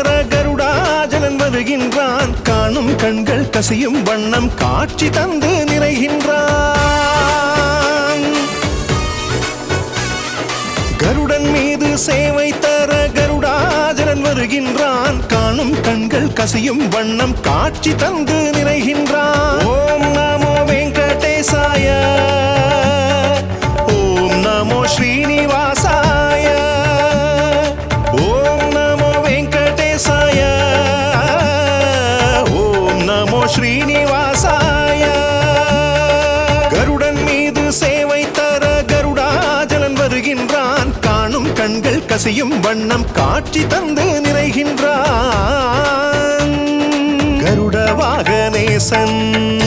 கருடாஜலன் வருகின்றான். காணும் கண்கள் கசியும் வண்ணம் காட்சி தந்து நிறைகின்றான். கருடன் மீது சேவை தர கருடாஜலன் வருகின்றான். காணும் கண்கள் கசியும் வண்ணம் காட்சி தந்து நிறைகின்றான். ஓம் நமோ வெங்கடேசாய. ஓம் நமோ ஸ்ரீனிவாசாய ஸ்ரீனிவாசாய கருடன் மீது சேவை தர கருடாஜலன் வருகின்றான். காணும் கண்கள் கசியும் வண்ணம் காட்சி தந்து நிறைகின்றான். கருட வாகனேசன்.